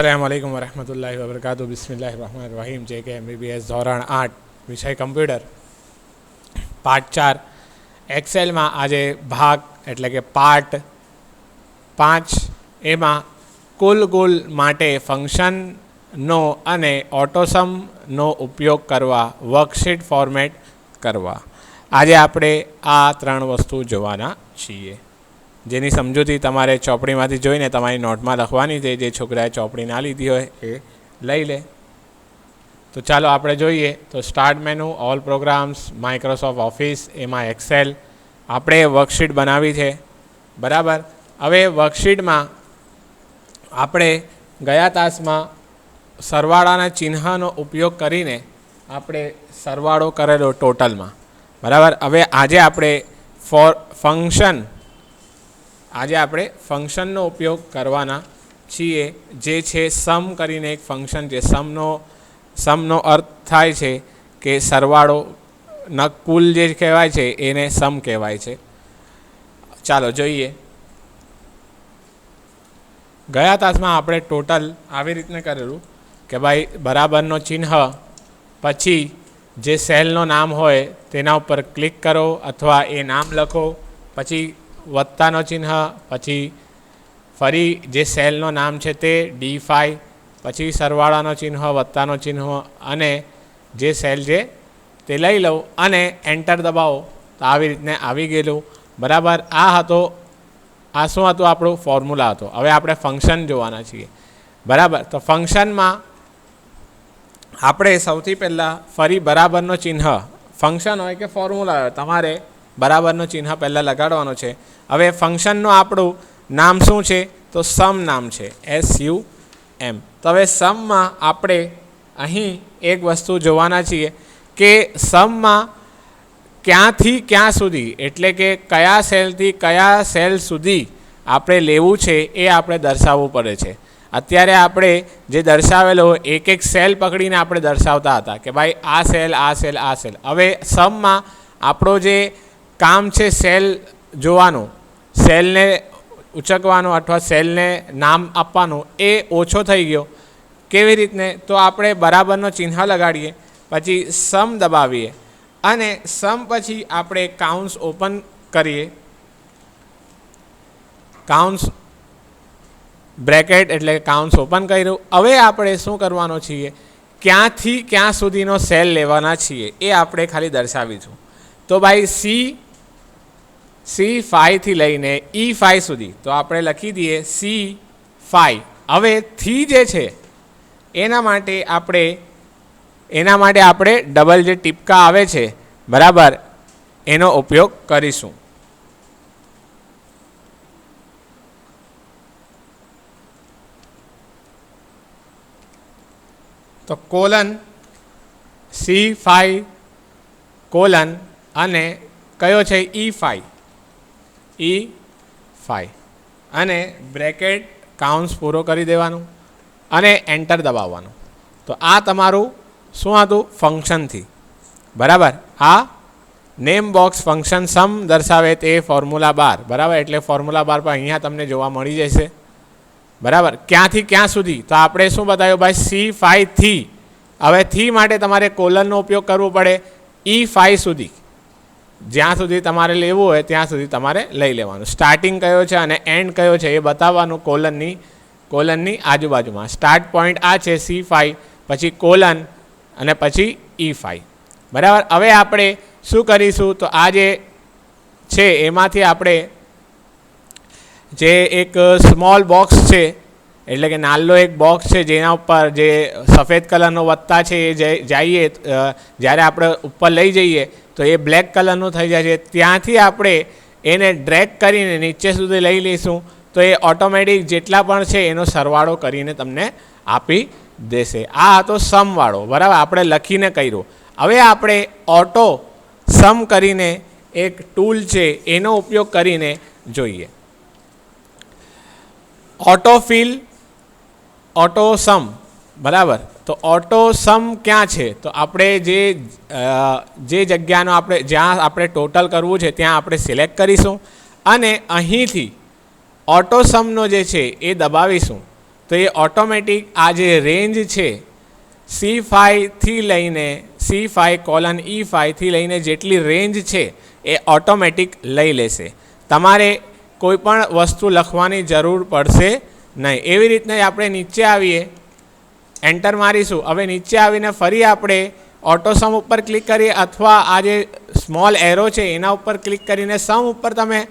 અસલામ વાલેકુમ વરહમતુલ્લાહિ વબરકાતુ બિસ્મિલ્લાહ રહમાન રહીમ જે કે એમબીબીએસ ધોરણ આઠ વિષય કમ્પ્યુટર પાર્ટ ચાર એક્સેલમાં આજે ભાગ એટલે કે પાર્ટ પાંચ. એમાં કુલ ગુલ માટે ફંક્શનનો અને ઓટોસમનો ઉપયોગ કરવા વર્કશીટ ફોર્મેટ કરવા. આજે આપણે આ ત્રણ વસ્તુ જોવાના છીએ. જેની સમજૂતી તમારે ચોપડીમાંથી જોઈને તમારી નોટમાં લખવાની છે, જે છોકરાએ ચોપડી ના લીધી હોય એ લઈ લે. તો ચાલો આપણે જોઈએ. તો start menu all programs Microsoft Office એમાં એક્સેલ આપણે વર્કશીટ બનાવી છે. બરાબર? હવે વર્કશીટમાં આપણે ગયા તાસમાં સરવાળાના ચિહ્નનો ઉપયોગ કરીને આપણે સરવાળો કરેલો ટોટલમાં બરાબર? હવે આજે આપણે ફોર ફંક્શન આજે આપણે ફંક્શનનો ઉપયોગ કરવાના છીએ, જે છે સમ કરીને એક ફંક્શન છે. સમનો સમનો અર્થ થાય છે કે સરવાળો નકુલ જે કહેવાય છે એને સમ કહેવાય છે. ચાલો જોઈએ. ગયા તાસમાં આપણે ટોટલ આવી રીતને કરેલું કે ભાઈ બરાબરનો ચિહ્ન પછી જે સેલનો નામ હોય તેના ઉપર ક્લિક કરો અથવા એ નામ લખો. પછી વત્તાનો ચિહ્ન, પછી ફરી જે સેલનો નામ છે તે ડી ફાઈ, પછી સરવાળાનો ચિહ્ન વત્તાનો ચિહ્ન, અને જે સેલ છે તે લઈ લઉં અને એન્ટર દબાવો. તો આવી રીતને આવી ગયેલું. બરાબર, આ હતો, આ શું હતું આપણું ફોર્મ્યુલા હતો? હવે આપણે ફંક્શન જોવાના છીએ. બરાબર, તો ફંક્શનમાં આપણે સૌથી પહેલાં ફરી બરાબરનો ચિહ્ન, ફંક્શન હોય કે ફોર્મ્યુલા હોય, તમારે બરાબરનો ચિહ્ન પહેલાં લગાડવાનો છે. હવે ફંક્શનનું આપણું નામ શું છે? તો સમ નામ છે. એસ યુ એમ તો હવે સમમાં આપણે અહીં એક વસ્તુ જોવાના છીએ કે સમમાં ક્યાંથી ક્યાં સુધી, એટલે કે કયા સેલથી કયા સેલ સુધી આપણે લેવું છે એ આપણે દર્શાવવું પડે છે. અત્યારે આપણે જે દર્શાવેલો એક એક સેલ પકડીને આપણે દર્શાવતા હતા કે ભાઈ આ સેલ આ સેલ આ સેલ. હવે સમમાં આપણો જે કામ છે સેલ જોવાનું. સેલને ઉચકવાનું અથવા સેલને નામ આપવાનું એ ઓછો થઈ ગયો. કેવી રીતને? તો આપણે બરાબરનો ચિહ્ન લગાડીએ, પછી સમ દબાવીએ અને સમ પછી આપણે કાઉન્સ ઓપન કરીએ. કાઉન્સ બ્રેકેટ એટલે કાઉન્સ ઓપન કર્યું. હવે આપણે શું કરવાનો છીએ? ક્યાંથી ક્યાં સુધીનો સેલ લેવાના છીએ એ આપણે ખાલી દર્શાવીશું. તો ભાઈ સી સી ફાઈવથી લઈને ઈ ફાઈવ સુધી. તો આપણે લખી દઈએ સી ફાઈવ હવે થી જે છે, એના માટે આપણે, એના માટે આપણે ડબલ જે ટીપકા આવે છે, બરાબર, એનો ઉપયોગ કરીશું. તો કોલન સી ફાઈવ કોલન, અને કયો છે ઈ ફાઈવ ઈ ફાઈવ અને બ્રેકેટ કાઉન્સ પૂરો કરી દેવાનું અને એન્ટર દબાવવાનું. તો આ તમારું શું હતું? ફંક્શનથી બરાબર? આ નેમ બોક્સ ફંક્શન સમ દર્શાવે તે ફોર્મ્યુલા બાર. બરાબર? એટલે ફોર્મ્યુલા બાર પર અહીંયા તમને જોવા મળી જશે. બરાબર? ક્યાંથી ક્યાં સુધી? તો આપણે શું બતાવ્યું ભાઈ? સી ફાઈવથી હવે થી માટે તમારે કોલરનો ઉપયોગ કરવો પડે. ઈ ફાઈવ સુધી. જ્યાં સુધી તમારે લેવું હોય, ત્યાં સુધી તમારે લઈ લેવાનું. સ્ટાર્ટિંગ કયો છે અને એન્ડ કયો છે એ બતાવવાનું કોલનની કોલનની આજુબાજુમાં. સ્ટાર્ટ પોઈન્ટ આ છે સી ફાઈવ પછી કોલન અને પછી ઈ ફાઈવ બરાબર? હવે આપણે શું કરીશું? તો આ જે છે, એમાંથી આપણે જે એક સ્મોલ બોક્સ છે, એટલે કે નાલ્લો એક બોક્સ છે, જેના ઉપર જે સફેદ કલરનો વત્તા છે, એ જઈએ જ્યારે આપણે ઉપર લઈ જઈએ તો એ બ્લેક કલરનું થઈ જાય છે. ત્યાંથી આપણે એને ડ્રેક કરીને નીચે સુધી લઈ લઈશું તો એ ઓટોમેટિક જેટલા પણ છે એનો સરવાળો કરીને તમને આપી દેશે. આ હતો સમવાળો. બરાબર? આપણે લખીને કર્યું. હવે આપણે ઓટો સમ કરીને એક ટૂલ છે એનો ઉપયોગ કરીને જોઈએ. ઓટોફિલ ઓટો સમ બરાબર? તો ઓટો સમ ક્યાં છે? તો આપણે જે જે જગ્યાનો આપણે, જ્યાં આપણે ટોટલ કરવું છે, ત્યાં આપણે સિલેક્ટ કરીશું અને અહીંથી ઓટો સમનો જે છે, એ દબાવીશું. તો એ ઓટોમેટિક આ જે રેન્જ છે સી ફાઈવથી લઈને સી ફાઈવ કોલન ઈ ફાઈવથી લઈને જેટલી રેન્જ છે, એ ઓટોમેટિક લઈ લેશે. તમારે કોઈ પણ વસ્તુ લખવાની જરૂર પડશે નહીં. એવી રીતના આપણે નીચે આવીએ. એન્ટર મારીશું. હવે નીચે આવીને ફરી આપણે ઓટોસમ ઉપર ક્લિક કરીએ અથવા આ જે સ્મોલ એરો છે, એના ઉપર ક્લિક કરીને સમ ઉપર તમે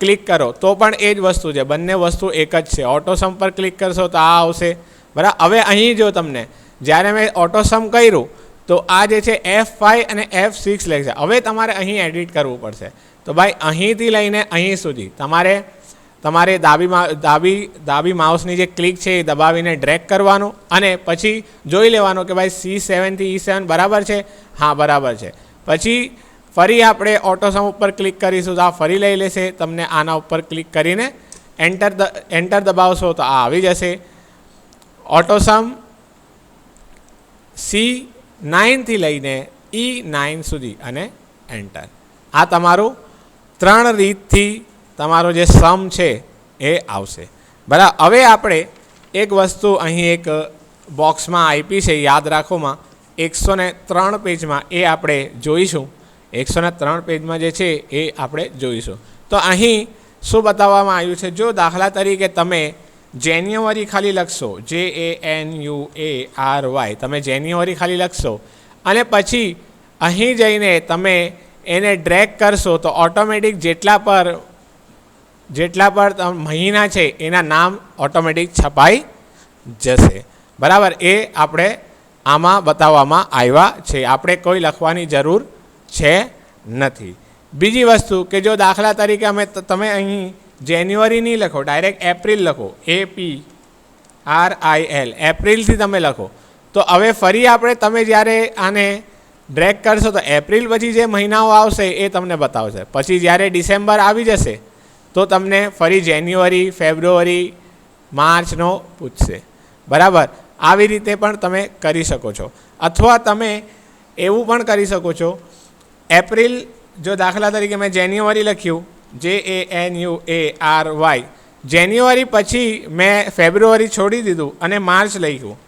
ક્લિક કરો. તો પણ એ જ વસ્તુ છે. બંને વસ્તુ એક જ છે. ઓટોસમ પર ક્લિક કરશો તો આ આવશે. બરાબર? હવે અહીં જો તમને, જ્યારે મેં ઓટોસમ કર્યું, તો આ જે છે એફ ફાઇવ અને એફ સિક્સ લેખશે હવે તમારે અહીં એડિટ કરવું પડશે. તો ભાઈ અહીંથી લઈને અહીં સુધી તમારે તમારે ડાબી ડાબી ડાબી માઉસની જે ક્લિક છે એ દબાવીને ડ્રેક કરવાનું અને પછી જોઈ લેવાનું કે ભાઈ સી સેવનથી ઈ સેવન બરાબર છે? હા, બરાબર છે. પછી ફરી આપણે ઓટોસમ ઉપર ક્લિક કરીશું તો આ ફરી લઈ લેશે. તમને આના ઉપર ક્લિક કરીને એન્ટર એન્ટર દબાવશો તો આ આવી જશે. ઓટોસમ સી નાઇનથી લઈને ઈ નાઇન સુધી અને એન્ટર. આ તમારું ત્રણ રીતથી તમારો જે સમ છે એ આવશે. બરાબર હવે આપણે એક વસ્તુ અહીં એક બોક્સમાં આપી છે, યાદ રાખોમાં. એકસો ને ત્રણ પેજમાં એ આપણે જોઈશું. એકસો ને ત્રણ પેજમાં જે છે એ આપણે જોઈશું. તો અહીં શું બતાવવામાં આવ્યું છે? જો દાખલા તરીકે તમે જેન્યુઆરી ખાલી લખશો જે A N U A R Y તમે જેન્યુઆરી ખાલી લખશો અને પછી અહીં જઈને તમે એને ડ્રેગ કરશો તો ઓટોમેટિક જેટલા પર જેટલા તમ- મહિના છે, એના નામ ઓટોમેટિક છપાઈ જશે. બરાબર? એ આપણે આમાં બતાવવામાં આવ્યા છે. આપણે કોઈ લખવાની જરૂર છે નથી. બીજી વસ્તુ કે જો દાખલા તરીકે અમે તમે અહીં જાન્યુઆરી નહીં લખો ડાયરેક્ટ એપ્રિલ લખો એ પી આર આઈ એલ એપ્રિલથી તમે લખો. તો હવે ફરી આપણે તમે જ્યારે આને ડ્રેક કરશો તો એપ્રિલ પછી જે મહિનાઓ આવશે એ તમને બતાવશે. પછી જ્યારે ડિસેમ્બર આવી જશે તો તમને ફરી જાન્યુઆરી, ફેબ્રુઆરી, માર્ચનો પૂછશે. બરાબર? આવી રીતે પણ તમે કરી શકો છો. અથવા તમે એવું પણ કરી શકો છો. એપ્રિલ, જો દાખલા તરીકે મેં જાન્યુઆરી લખ્યું જે A N U A R Y January પછી મેં ફેબ્રુઆરી છોડી દીધું અને માર્ચ લખ્યું.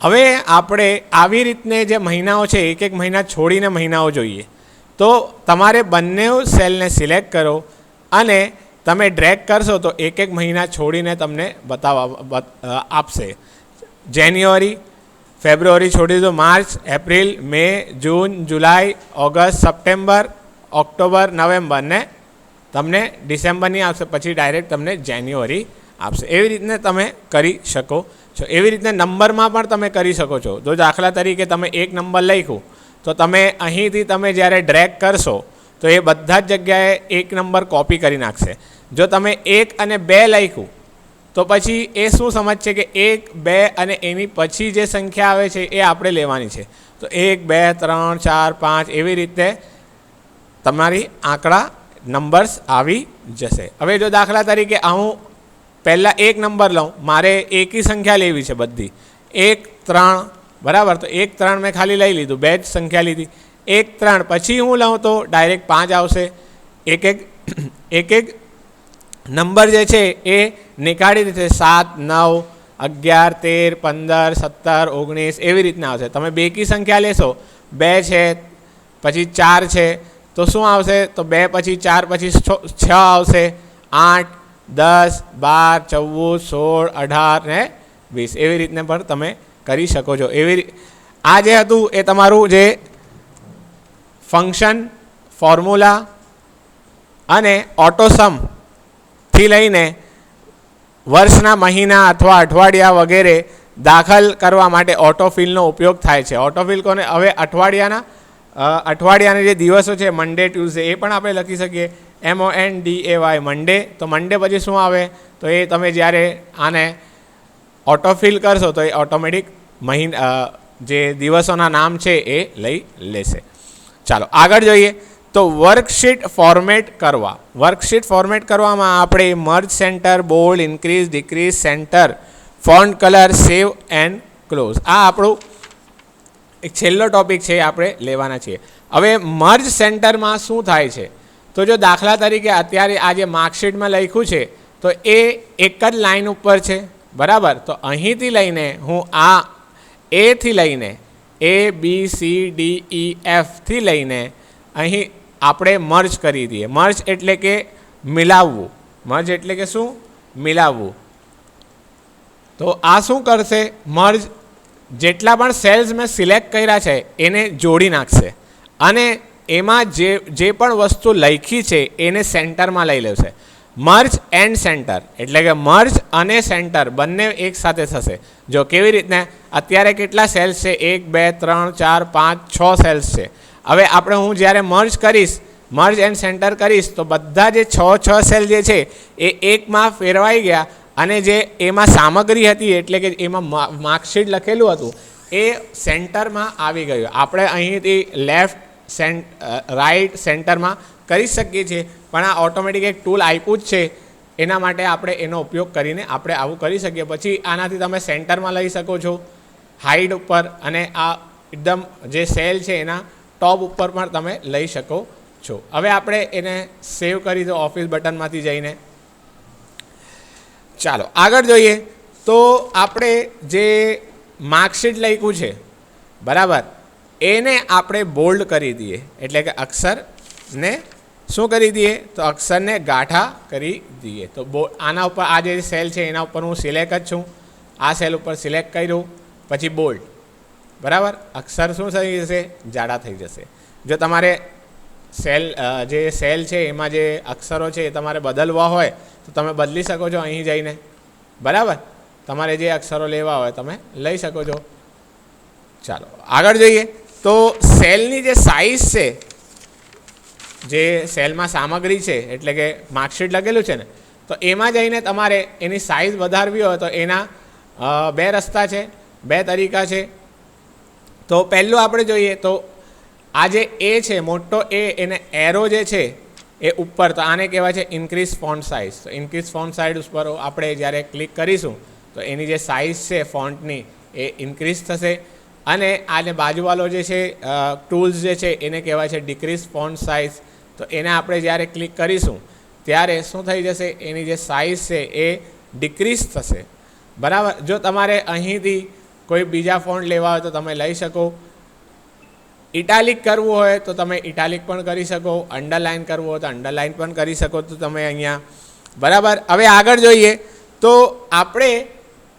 હવે આપણે આવી રીતને જે મહિનાઓ છે, એક એક મહિના છોડીને મહિનાઓ જોઈએ. તો તમારે બંને સેલને સિલેક્ટ કરો અને તમે ડ્રેગ કરશો તો એક એક મહિના છોડીને તમને બતાવવા આપશે. જાન્યુઆરી ફેબ્રુઆરી છોડી દો March April May June July August September October November ને તમને ડિસેમ્બરની આપશે પછી ડાયરેક્ટ તમને જાન્યુઆરી આપશે. એવી રીતને તમે કરી શકો છો. એવી રીતને નંબરમાં પણ તમે કરી શકો છો. જો દાખલા તરીકે તમે એક નંબર લખ્યું તો તમે અહીંથી તમે જ્યારે ડ્રેગ કરશો, તો એ બધા જ જગ્યાએ એક નંબર કોપી કરી નાખશે. જો તમે એક અને બે લખ્યું, તો પછી એ શું સમજશે કે એક, બે અને એની પછી જે સંખ્યા આવે છે એ આપણે લેવાની છે. તો એક, બે, ત્રણ, ચાર, પાંચ એવી રીતે તમારી આંકડા નંબર્સ આવી જશે. હવે જો દાખલા તરીકે હું પહેલાં એક નંબર લઉં, મારે એકી સંખ્યા લેવી છે બધી. એક, ત્રણ બરાબર? તો એક ત્રણ મેં ખાલી લઈ લીધું, બે જ સંખ્યા લીધી. એક ત્રણ, પછી હું લઉં તો ડાયરેક્ટ પાંચ આવશે. એક એક એક એક નંબર જે છે એ નીકાળી દીધે સાત, નવ, અગિયાર, તેર, પંદર, સત્તર, ઓગણીસ, એવી રીતના આવશે. તમે બેકી સંખ્યા લેશો? બે છે, પછી ચાર છે. તો શું આવશે? તો બે પછી ચાર, પછી છ- આવશે. આઠ, દસ, બાર, ચૌદ, સોળ, અઢાર ને વીસ. એવી રીતને પણ તમે કરી શકો છો. એવી આ જે હતું એ તમારું જે ફંક્શન ફોર્મ્યુલા અને ઓટોસમથી લઈને વર્ષના મહિના અથવા અઠવાડિયા વગેરે દાખલ કરવા માટે ઓટોફિલનો ઉપયોગ થાય છે. ઓટોફિલ કોને હવે અઠવાડિયાના અઠવાડિયાના જે દિવસો છે મંડે ટ્યુઝડે એ પણ આપણે લખી શકીએ. M O N D A Y Monday તો મંડે પછી શું આવે? તો એ તમે જ્યારે આને ઓટોફિલ કરશો તો એ ઓટોમેટિક મહિન જે દિવસોના નામ છે એ લઈ લેશે. ચાલો, આગળ જોઈએ. તો વર્કશીટ ફોર્મેટ કરવા. વર્કશીટ ફોર્મેટ કરવામાં આપણે merge centre bold increase decrease centre font colour save and close આ આપણું એક છેલ્લો ટોપિક છે આપણે લેવાના છીએ. હવે મર્જ સેન્ટરમાં શું થાય છે? તો જો દાખલા તરીકે અત્યારે આ જે માર્કશીટમાં લખ્યું છે, તો એ એક જ લાઈન ઉપર છે. બરાબર? તો અહીંથી લઈને હું આ એથી લઈને એ બી સી ડી ઈ એફથી લઈને અહીં આપણે મર્જ કરી દઈએ. મર્જ એટલે કે મિલાવવું. મર્જ એટલે કે શું? મિલાવવું. તો આ શું કરશે? મર્જ જેટલા પણ સેલ્સ મેં સિલેક્ટ કર્યા છે, એને જોડી નાખશે. અને એમાં જે જે પણ વસ્તુ લખી છે, એને સેન્ટરમાં લઈ લેશે. Merge and centre. એટલે કે મર્જ અને સેન્ટર બંને એક સાથે થશે. જો કેવી રીતના? અત્યારે કેટલા સેલ્સ છે? એક, બે, ત્રણ, ચાર, પાંચ, છ સેલ્સ છે. હવે આપણે હું જ્યારે મર્જ કરીશ, મર્જ એન્ડ સેન્ટર કરીશ, તો બધા જે છ છ સેલ જે છે, એ એકમાં ફેરવાઈ ગયા અને જે એમાં સામગ્રી હતી, એટલે કે એમાં માર્કશીટ લખેલું હતું, એ સેન્ટરમાં આવી ગયું. આપણે અહીંથી લેફ્ટ સેન્ટ રાઈટ સેન્ટરમાં કરી શકીએ છીએ. પણ આ ઓટોમેટિક એક ટૂલ આપ્યું જ છે. એના માટે આપણે એનો ઉપયોગ કરીને આપણે આવું કરી શકીએ. પછી આનાથી તમે સેન્ટરમાં લઈ શકો છો હાઈડ ઉપર અને આ એકદમ જે સેલ છે એના ટોપ ઉપર પણ તમે લઈ શકો છો. હવે આપણે એને સેવ કરી દો ઓફિસ બટનમાંથી જઈને. ચાલો, આગળ જોઈએ. તો આપણે જે માર્કશીટ લખ્યું છે, બરાબર? એને આપણે બોલ્ડ કરી દઈએ. એટલે કે અક્ષરને શું કરી દઈએ? તો અક્ષરને ગાંઠા કરી દઈએ. તો બો આના ઉપર આ જે સેલ છે એના ઉપર હું સિલેક્ટ જ છું. આ સેલ ઉપર સિલેક્ટ કર્યું, પછી બોલ્ડ. બરાબર? અક્ષર શું થઈ જશે? જાડા થઈ જશે. જો તમારે સેલ જે સેલ છે એમાં જે અક્ષરો છે એ તમારે બદલવા હોય, તો તમે બદલી શકો છો અહીં જઈને. બરાબર? તમારે જે અક્ષરો લેવા હોય તમે લઈ શકો છો. ચાલો, આગળ જોઈએ. તો સેલની જે સાઇઝ છે, જે સેલમાં સામગ્રી છે, એટલે કે માર્કશીટ લખેલું છે ને, તો એમાં જઈને તમારે એની સાઇઝ વધારવી હોય તો એના બે રસ્તા છે, બે તરીકા છે. તો પહેલું આપણે જોઈએ તો આ જે એ છે, મોટો એ એને એરો જે છે, એ ઉપર, તો આને કહેવાય છે ઇન્ક્રીઝ ફોન્ટ સાઇઝ તો ઇન્ક્રીઝ ફોન્ટ સાઇઝ ઉપર આપણે જ્યારે ક્લિક કરીશું, તો એની જે સાઇઝ છે ફોન્ટની એ ઇન્ક્રીઝ થશે. અને આને બાજુવાળો જે છે ટૂલ્સ જે છે, એને કહેવાય છે ડિક્રીઝ ફોન્ટ સાઇઝ તો એને આપણે જ્યારે ક્લિક કરીશું, ત્યારે શું થઈ જશે? એની જે સાઇઝ છે એ ડિક્રીઝ થશે. બરાબર? જો તમારે અહીંથી કોઈ બીજા ફોન્ટ લેવા હોય તો તમે લઈ શકો. ઇટાલિક કરવું હોય તો તમે ઇટાલિક પણ કરી શકો. અંડરલાઇન કરવું હોય તો અંડરલાઇન પણ કરી શકો તો તમે અહીંયા. બરાબર? હવે આગળ જોઈએ. તો આપણે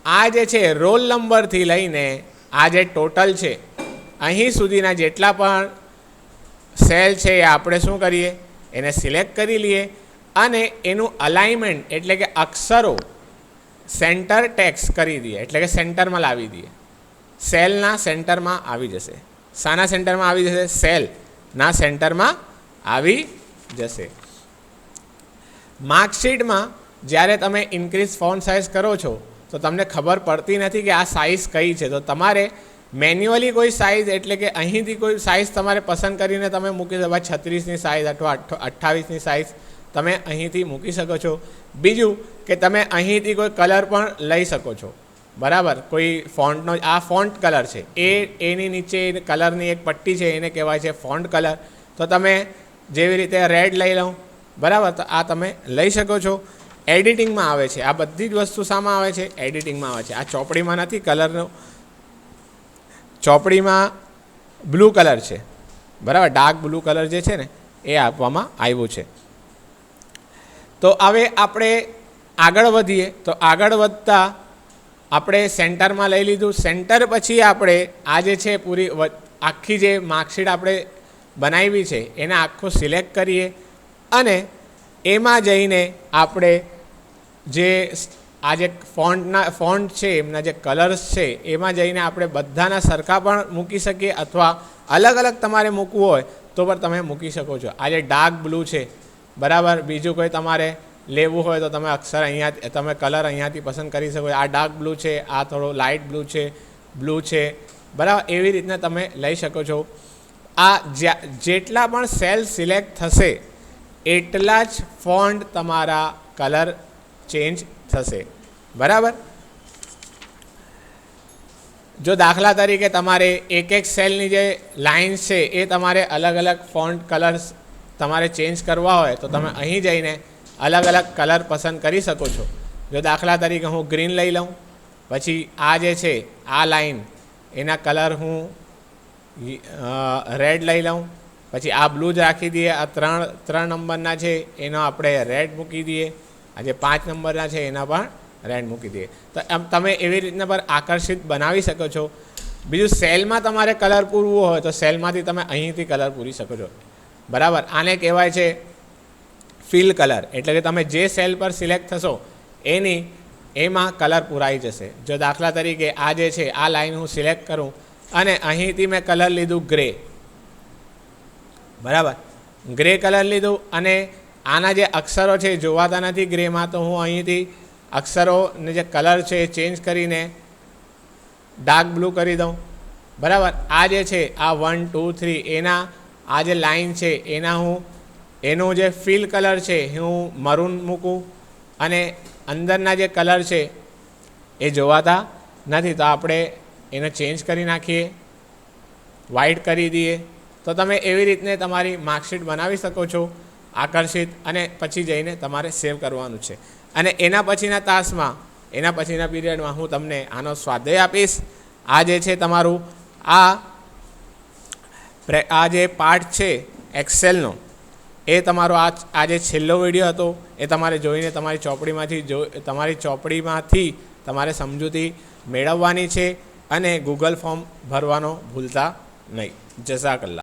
આ જે છે રોલ નંબરથી લઈને આ જે ટોટલ છે, અહીં સુધીના જેટલા પણ સેલ છે એ આપણે શું કરીએ? એને સિલેક્ટ કરી લઈએ અને એનું અલાઇનમેન્ટ એટલે કે અક્ષરો સેન્ટર ટેક્સ કરી દઈએ, એટલે કે સેન્ટરમાં લાવી દઈએ. સેલના સેન્ટરમાં આવી જશે. શાના સેન્ટરમાં આવી જશે? સેલના સેન્ટરમાં આવી જશે. માર્કશીટમાં જ્યારે તમે ઇન્ક્રીઝ ફોન સાઇઝ કરો છો તો તમને ખબર પડતી નથી કે આ સાઇઝ કઈ છે. તો તમારે મેન્યુઅલી કોઈ સાઇઝ એટલે કે અહીંથી કોઈ સાઇઝ તમારે પસંદ કરીને તમે મૂકી શકો. છત્રીસની સાઇઝ અથવા અઠ્ઠાવીસની સાઇઝ તમે અહીંથી મૂકી શકો છો. બીજું કે તમે અહીંથી કોઈ કલર પણ લઈ શકો છો. બરાબર? કોઈ ફોન્ટનો આ ફોન્ટ કલર છે. એ, એની નીચે કલરની એક પટ્ટી છે, એને કહેવાય છે ફોન્ટ કલર તો તમે જેવી રીતે રેડ લઈ લઉં બરાબર? તો આ તમે લઈ શકો છો. એડિટિંગમાં આવે છે. આ બધી જ વસ્તુ શામાં આવે છે? એડિટિંગમાં આવે છે. આ ચોપડીમાં નથી? કલરનો ચોપડીમાં બ્લુ કલર છે. બરાબર? ડાર્ક બ્લુ કલર જે છે ને, એ આપવામાં આવ્યું છે. તો હવે આપણે આગળ વધીએ. તો આગળ વધતા આપણે સેન્ટરમાં લઈ લીધું. સેન્ટર પછી આપણે આ જે છે પૂરી આખી જે માર્કશીટ આપણે બનાવી છે, એને આખું સિલેક્ટ કરીએ. અને એમાં જઈને આપણે જે આ જે ફોન્ટના ફોન્ટ છે, એમના જે કલર્સ છે, એમાં જઈને આપણે બધાના સરખા પણ મૂકી શકીએ અથવા અલગ અલગ તમારે મૂકવું હોય તો પણ તમે મૂકી શકો છો. આ જે ડાર્ક બ્લુ છે, બરાબર? બીજું કોઈ તમારે લેવું હોય તો તમે અક્ષર અહીંયા, તમે કલર અહીંયાથી પસંદ કરી શકો આ ડાર્ક બ્લુ છે, આ થોડો લાઇટ બ્લુ છે બ્લુ છે, બરાબર? એવી રીતના તમે લઈ શકો છો. આ જેટલા પણ સેલ સિલેક્ટ થશે એટલા જ ફોન્ટ તમારા કલર ચેન્જ થશે. બરાબર? જો દાખલા તરીકે તમારે એક એક સેલની જે લાઇન્સ છે, એ તમારે અલગ અલગ ફોન્ટ કલર્સ તમારે ચેન્જ કરવા હોય, તો તમે અહીં જઈને અલગ અલગ કલર પસંદ કરી શકો છો. જો દાખલા તરીકે હું ગ્રીન લઈ લઉં, પછી આ જે છે, આ લાઇન, એના કલર હું રેડ લઈ લઉં પછી આ બ્લુ જ રાખી દઈએ. આ ત્રણ ત્રણ નંબરના છે, એનો આપણે રેડ મૂકી દઈએ. આ જે પાંચ નંબરના છે, એના પણ રેડ મૂકી દઈએ. તો એમ તમે એવી રીતના પર આકર્ષિત બનાવી શકો છો. બીજું, સેલમાં તમારે કલર પૂરવું હોય, તો સેલમાંથી તમે અહીંથી કલર પૂરી શકો છો. બરાબર? આને કહેવાય છે ફિલ કલર. એટલે કે તમે જે સેલ પર સિલેક્ટ થશો, એની, એમાં કલર પૂરાઈ જશે. જો દાખલા તરીકે આ જે છે, આ લાઈન હું સિલેક્ટ કરું, અને અહીંથી મેં કલર લીધું ગ્રે. બરાબર. ગ્રે કલર લીધું અને આના જે અક્ષરો છે જોવાતા નથી ગ્રેમાં, તો હું અહીંથી અક્ષરોને જે કલર છે એ ચેન્જ કરીને ડાર્ક બ્લુ કરી દઉં. બરાબર. આ જે છે, આ વન, ટુ, થ્રી, એના આ જે લાઈન છે, એના હું, એનું જે ફિલ કલર છે હું મરૂન મૂકું અને અંદરના જે કલર છે એ જોવાતા નથી. તો આપણે એને ચેન્જ કરી નાખીએ. વ્હાઇટ કરી દઈએ. તો તમે એવી રીતને તમારી માર્કશીટ બનાવી શકો છો, આકર્ષિત, અને પછી જઈને તમારે સેવ કરવાનું છે. અને એના પછીના તાસમાં, એના પછીના પીરિયડમાં હું તમને આનો સ્વાધ્યાય આપીશ. આ જે છે તમારું, આ આ જે પાર્ટ છે એક્સેલનો એ તમારો આ આ જે છેલ્લો વીડિયો હતો, એ તમારે જોઈને તમારી ચોપડીમાંથી જો, તમારી ચોપડીમાંથી તમારે સમજૂતી મેળવવાની છે અને ગૂગલ ફોર્મ ભરવાનો ભૂલતા નહીં. જઝાકલ્લા